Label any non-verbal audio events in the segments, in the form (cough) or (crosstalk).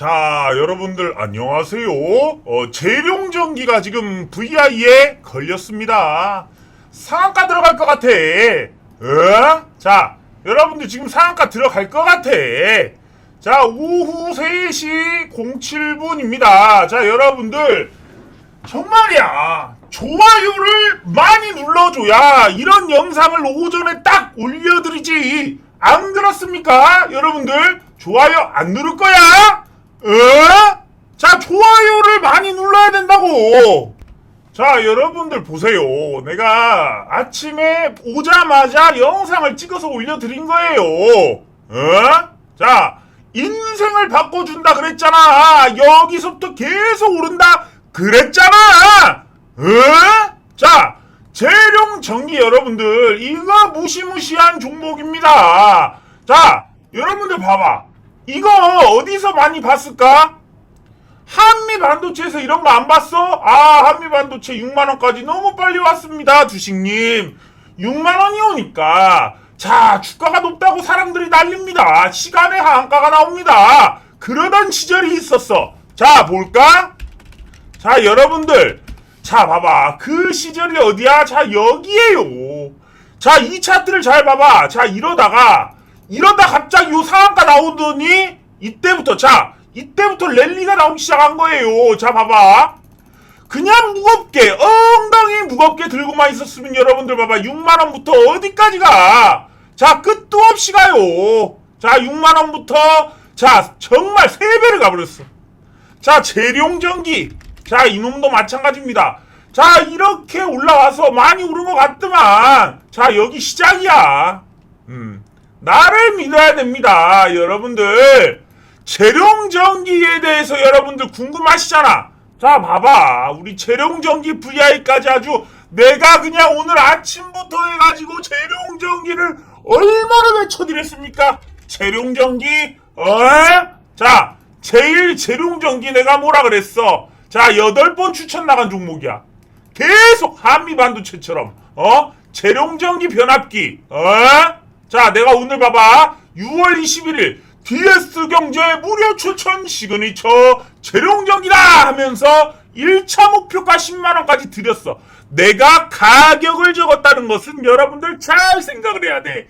자, 여러분들 안녕하세요. 어, 재룡전기가 지금 VI에 걸렸습니다. 상한가 들어갈 것 같아. 어? 자, 여러분들 지금 상한가 들어갈 것 같아. 자, 오후 3시 07분입니다. 자, 여러분들 정말이야. 좋아요를 많이 눌러줘야 이런 영상을 오전에 딱 올려드리지. 안 그렇습니까? 여러분들, 좋아요 안 누를 거야? 어? 자, 좋아요를 많이 눌러야 된다고. 자, 여러분들 보세요. 내가 아침에 오자마자 영상을 찍어서 올려드린 거예요. 어? 자, 인생을 바꿔준다 그랬잖아. 여기서부터 계속 오른다 그랬잖아. 어? 자, 재룡 전기 여러분들, 이거 무시무시한 종목입니다. 자, 여러분들 봐봐. 이거 어디서 많이 봤을까? 한미 반도체에서 이런 거 안 봤어? 아, 한미 반도체 6만원까지 너무 빨리 왔습니다, 주식님. 6만원이 오니까. 자, 주가가 높다고 사람들이 난립니다. 시간에 한가가 나옵니다. 그러던 시절이 있었어. 자, 볼까? 자, 여러분들. 자, 봐봐. 그 시절이 어디야? 자, 여기에요. 자, 이 차트를 잘 봐봐. 자, 이러다가, 이러다 갑자기 요 상한가 나오더니, 이때부터, 자, 이때부터 랠리가 나오기 시작한 거예요. 자, 봐봐. 그냥 무겁게, 엉덩이 무겁게 들고만 있었으면 여러분들 봐봐. 6만원부터 어디까지 가? 자, 끝도 없이 가요. 자, 6만원부터, 자, 정말 3배를 가버렸어. 자, 재룡전기. 자, 이놈도 마찬가지입니다. 자, 이렇게 올라와서 많이 오른 것 같더만. 자, 여기 시작이야. 음. 나를 믿어야 됩니다. 여러분들. 재룡전기에 대해서 여러분들 궁금하시잖아. 자, 봐봐. 우리 재룡전기 VI까지 아주 내가 그냥 오늘 아침부터 해가지고 재룡전기를 얼마나 외쳐드렸습니까? 재룡전기, 어? 자, 제일 재룡전기 내가 뭐라 그랬어? 자, 여덟 번 추천 나간 종목이야. 계속 한미 반도체처럼, 어? 재룡전기 변압기, 어? 자, 내가 오늘 봐봐. 6월 21일 DS 경제 무료 추천 시그니처 재룡전기다 하면서 1차 목표가 10만원까지 드렸어. 내가 가격을 적었다는 것은 여러분들 잘 생각을 해야 돼.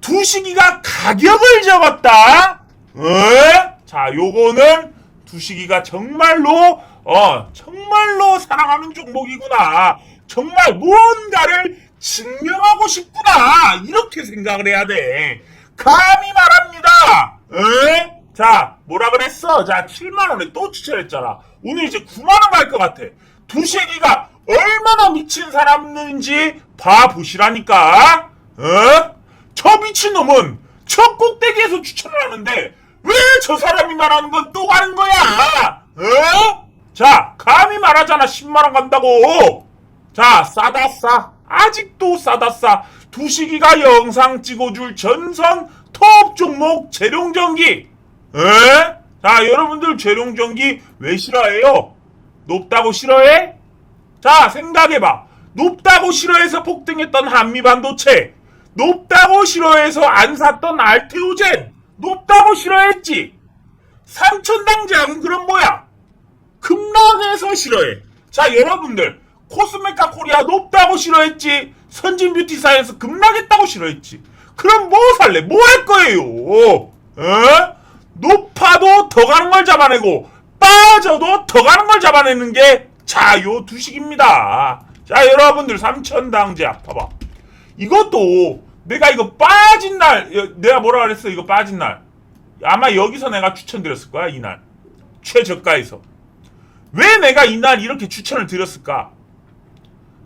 두 시기가 가격을 적었다? 어? 자, 요거는 두 시기가 정말로, 어, 정말로 사랑하는 종목이구나. 정말 무언가를 증명하고 싶구나. 이렇게 생각을 해야 돼. 감히 말합니다. 에? 자, 뭐라 그랬어? 자, 7만원에 또 추천했잖아. 오늘 이제 9만원 갈 것 같아. 두시기가 얼마나 미친 사람인지 봐보시라니까. 어? 저 미친놈은 저 꼭대기에서 추천을 하는데 왜 저 사람이 말하는 건 또 가는 거야? 어? 자, 감히 말하잖아. 10만원 간다고. 자, 싸다 싸. 아직도 싸다 싸. 두시기가 영상 찍어줄 전선 톱 종목 재룡전기. 에? 자, 여러분들 재룡전기 왜 싫어해요? 높다고 싫어해? 자, 생각해봐. 높다고 싫어해서 폭등했던 한미반도체. 높다고 싫어해서 안 샀던 알테오젠. 높다고 싫어했지. 삼천당장 그럼 뭐야? 급락해서 싫어해. 자, 여러분들. 코스메카 코리아 높다고 싫어했지. 선진 뷰티 사이언스 급락했다고 싫어했지. 그럼 뭐 살래? 뭐 할 거예요? 어? 높아도 더 가는 걸 잡아내고 빠져도 더 가는 걸 잡아내는 게 자, 요 두식입니다. 자, 여러분들 삼천당제약 봐봐. 이것도 내가 이거 빠진 날 여- 내가 뭐라 그랬어? 이거 빠진 날. 아마 여기서 내가 추천드렸을 거야, 이날. 최저가에서. 왜 내가 이날 이렇게 추천을 드렸을까?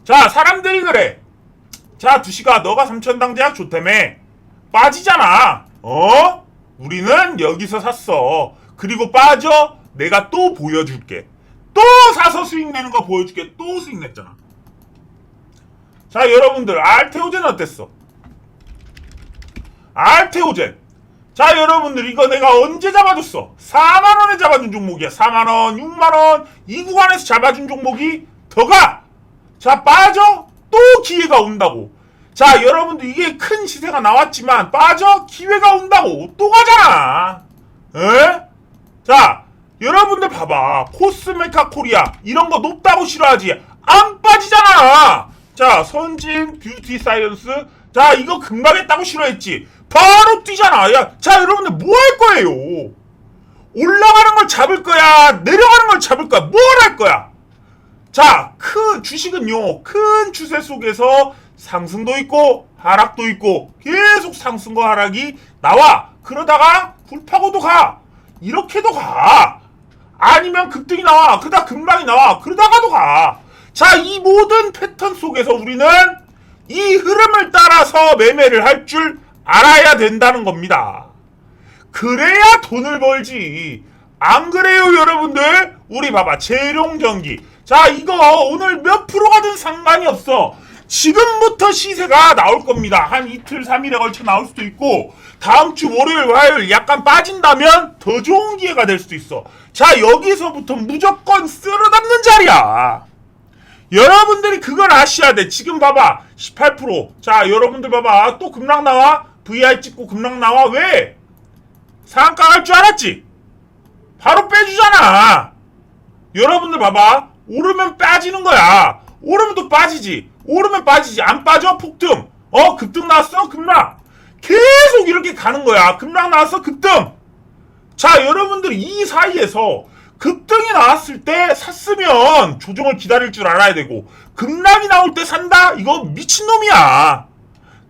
자, 사람들이 그래. 자, 두시가 너가 삼천당제약 좋다며. 빠지잖아. 어? 우리는 여기서 샀어. 그리고 빠져. 내가 또 보여줄게. 또 사서 수익 내는 거 보여줄게. 또 수익 냈잖아. 자, 여러분들, 알테오젠 어땠어? 알테오젠. 자, 여러분들, 이거 내가 언제 잡아줬어? 4만원에 잡아준 종목이야. 4만원, 6만원, 이 구간에서 잡아준 종목이 더 가! 자, 빠져? 또 기회가 온다고. 자, 여러분들, 이게 큰 시세가 나왔지만, 빠져? 기회가 온다고. 또 가잖아. 에? 자, 여러분들 봐봐. 코스메카 코리아 이런 거 높다고 싫어하지. 안 빠지잖아. 자, 선진 뷰티 사이언스. 자, 이거 금방 했다고 싫어했지. 바로 뛰잖아. 야, 자, 여러분들 뭐 할 거예요? 올라가는 걸 잡을 거야? 내려가는 걸 잡을 거야? 뭘 할 거야? 자, 큰 주식은요, 큰 추세 속에서 상승도 있고, 하락도 있고, 계속 상승과 하락이 나와. 그러다가 굴파고도 가. 이렇게도 가. 아니면 급등이 나와. 그러다 금방이 나와. 그러다가도 가. 자, 이 모든 패턴 속에서 우리는 이 흐름을 따라서 매매를 할 줄 알아야 된다는 겁니다. 그래야 돈을 벌지. 안 그래요, 여러분들? 우리 봐봐. 재룡전기. 자, 이거 오늘 몇 프로 가든 상관이 없어. 지금부터 시세가 나올 겁니다. 한 이틀, 3일에 걸쳐 나올 수도 있고, 다음 주 월요일, 화요일 약간 빠진다면 더 좋은 기회가 될 수도 있어. 자, 여기서부터 무조건 쓸어 담는 자리야. 여러분들이 그걸 아셔야 돼. 지금 봐봐. 18%. 자, 여러분들 봐봐. 또 급락 나와? VI 찍고 급락 나와? 왜? 상한가 갈 줄 알았지? 바로 빼주잖아. 여러분들 봐봐. 오르면 빠지는 거야. 오르면 또 빠지지. 오르면 빠지지. 안 빠져? 폭등. 어, 급등 나왔어? 급락. 계속 이렇게 가는 거야. 급락 나왔어? 급등. 자, 여러분들 이 사이에서 급등이 나왔을 때 샀으면 조정을 기다릴 줄 알아야 되고, 급락이 나올 때 산다? 이거 미친놈이야.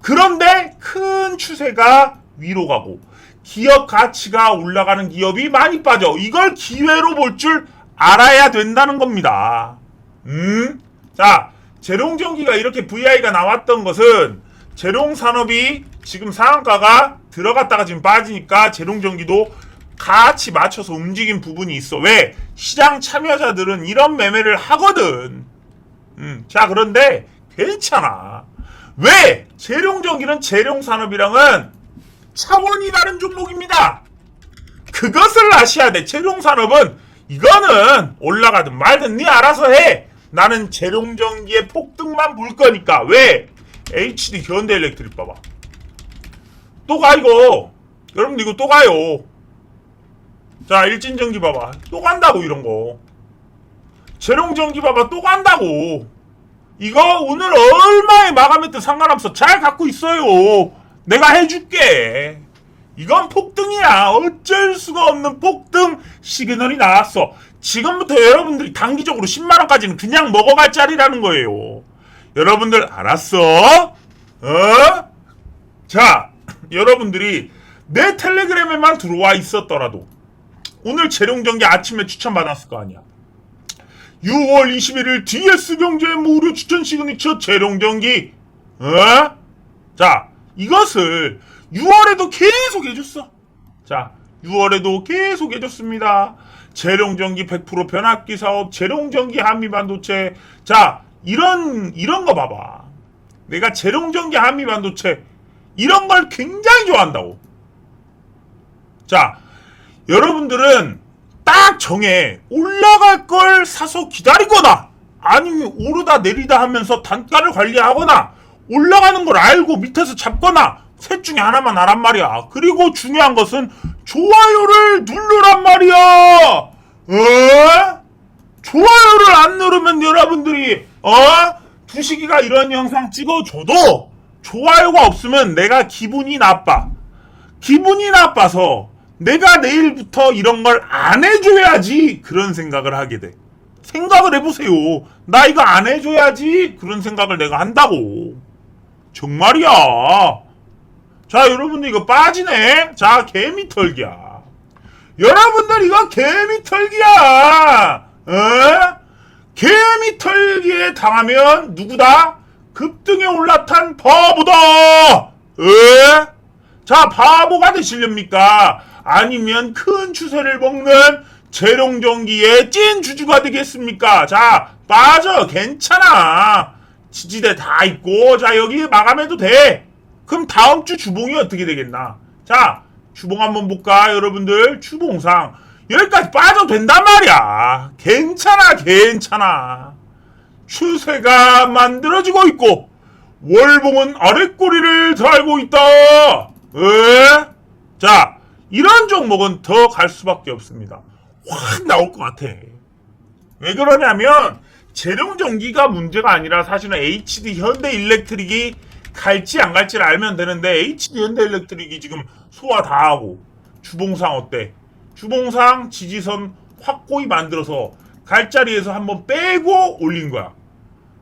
그런데 큰 추세가 위로 가고, 기업 가치가 올라가는 기업이 많이 빠져. 이걸 기회로 볼줄 알아야 된다는 겁니다. 음? 자, 재롱전기가 이렇게 VI가 나왔던 것은 재롱 산업이 지금 상한가가 들어갔다가 지금 빠지니까 재롱전기도 같이 맞춰서 움직인 부분이 있어. 왜? 시장 참여자들은 이런 매매를 하거든. 음, 자, 그런데 괜찮아. 왜? 재룡전기는 재룡산업이랑은 차원이 다른 종목입니다. 그것을 아셔야 돼. 재룡산업은 이거는 올라가든 말든 네 알아서 해. 나는 재룡전기의 폭등만 볼 거니까. 왜? HD 현대 일렉트릭 봐봐. 또 가 이거. 여러분들 이거 또 가요. 자 일진전기 봐봐. 또 간다고 이런 거. 재룡전기 봐봐. 또 간다고. 이거 오늘 얼마에 마감했든 상관없어. 잘 갖고 있어요. 내가 해줄게. 이건 폭등이야. 어쩔 수가 없는 폭등 시그널이 나왔어. 지금부터 여러분들이 단기적으로 10만원까지는 그냥 먹어갈 자리라는 거예요. 여러분들 알았어? 어? 자, (laughs) 여러분들이 내 텔레그램에만 들어와 있었더라도 오늘 재룡전기 아침에 추천받았을 거 아니야. 6월 21일 DS경제 무료 추천 시그니처 재룡전기. 어? 자, 이것을 6월에도 계속 해줬어. 자, 6월에도 계속 해줬습니다. 재룡전기 100% 변압기 사업, 재룡전기 한미 반도체. 자, 이런, 이런 거 봐봐. 내가 재룡전기 한미 반도체, 이런 걸 굉장히 좋아한다고. 자, 여러분들은 딱 정해. 올라갈 걸 사서 기다리거나, 아니면 오르다 내리다 하면서 단가를 관리하거나, 올라가는 걸 알고 밑에서 잡거나, 셋 중에 하나만 하란 말이야. 그리고 중요한 것은 좋아요를 누르란 말이야. 어? 좋아요를 안 누르면 여러분들이 어? 두식이가 이런 영상 찍어줘도 좋아요가 없으면 내가 기분이 나빠. 기분이 나빠서 내가 내일부터 이런 걸 안 해줘야지 그런 생각을 하게 돼. 생각을 해보세요. 나 이거 안 해줘야지 그런 생각을 내가 한다고. 정말이야. 자, 여러분들 이거 빠지네. 자, 개미 털기야. 여러분들 이거 개미 털기야. 어? 개미 털기에 당하면 누구다? 급등에 올라탄 바보다. 에? 자, 바보가 되시렵니까? 아니면 큰 추세를 먹는 재롱전기의 찐 주주가 되겠습니까? 자, 빠져. 괜찮아. 지지대 다 있고, 자, 여기 마감해도 돼. 그럼 다음 주 주봉이 어떻게 되겠나? 자, 주봉 한번 볼까, 여러분들? 주봉상. 여기까지 빠져도 된단 말이야. 괜찮아, 괜찮아. 추세가 만들어지고 있고, 월봉은 아랫꼬리를 달고 있다. 에? 자, 이런 종목은 더 갈 수밖에 없습니다. 확 나올 것 같아. 왜 그러냐면 재룡 전기가 문제가 아니라 사실은 HD 현대 일렉트릭이 갈지 안 갈지를 알면 되는데 HD 현대 일렉트릭이 지금 소화 다 하고 주봉상 어때? 주봉상 지지선 확고히 만들어서 갈 자리에서 한번 빼고 올린 거야.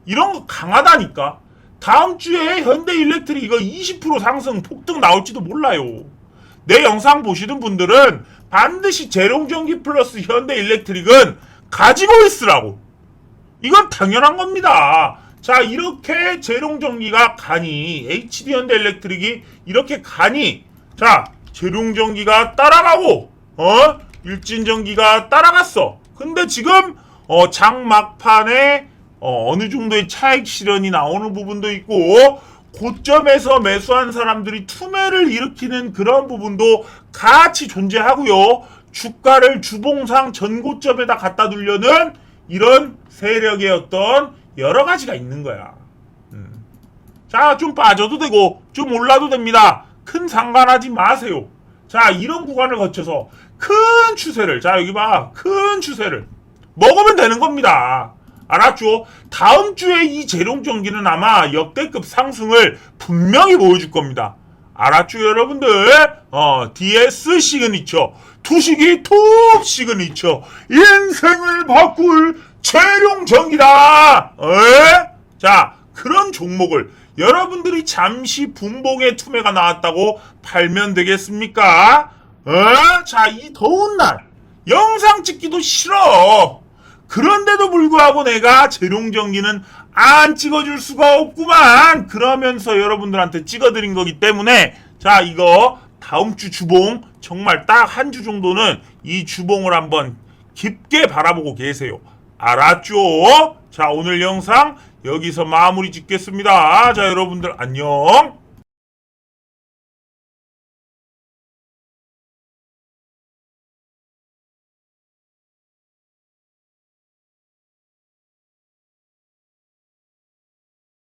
이런 거 강하다니까. 다음 주에 현대 일렉트릭 이거 20% 상승 폭등 나올지도 몰라요. 내 영상 보시는 분들은 반드시 제롱전기 플러스 현대 일렉트릭은 가지고 있으라고. 이건 당연한 겁니다. 자, 이렇게 제롱전기가 가니, HD 현대 일렉트릭이 이렇게 가니, 자, 제롱전기가 따라가고, 어? 일진전기가 따라갔어. 근데 지금, 어, 장 막판에, 어, 어느 정도의 차익 실현이 나오는 부분도 있고, 고점에서 매수한 사람들이 투매를 일으키는 그런 부분도 같이 존재하고요. 주가를 주봉상 전고점에다 갖다 두려는 이런 세력의 어떤 여러 가지가 있는 거야. 음. 자, 좀 빠져도 되고, 좀 올라도 됩니다. 큰 상관하지 마세요. 자, 이런 구간을 거쳐서 큰 추세를, 자, 여기 봐. 큰 추세를 먹으면 되는 겁니다. 알았죠? 다음 주에 이 재룡전기는 아마 역대급 상승을 분명히 보여줄 겁니다. 알았죠, 여러분들? 어, DS 시그니처. 투식이 톱 시그니처. 인생을 바꿀 재룡전기다! 에? 자, 그런 종목을 여러분들이 잠시 분봉의 투매가 나왔다고 팔면 되겠습니까? 어? 자, 이 더운 날, 영상 찍기도 싫어. 그런데도 불구하고 내가 재룡전기는 안 찍어줄 수가 없구만. 그러면서 여러분들한테 찍어드린 거기 때문에 자 이거 다음 주 주봉 정말 딱 한 주 정도는 이 주봉을 한번 깊게 바라보고 계세요. 알았죠? 자 오늘 영상 여기서 마무리 짓겠습니다. 자 여러분들 안녕.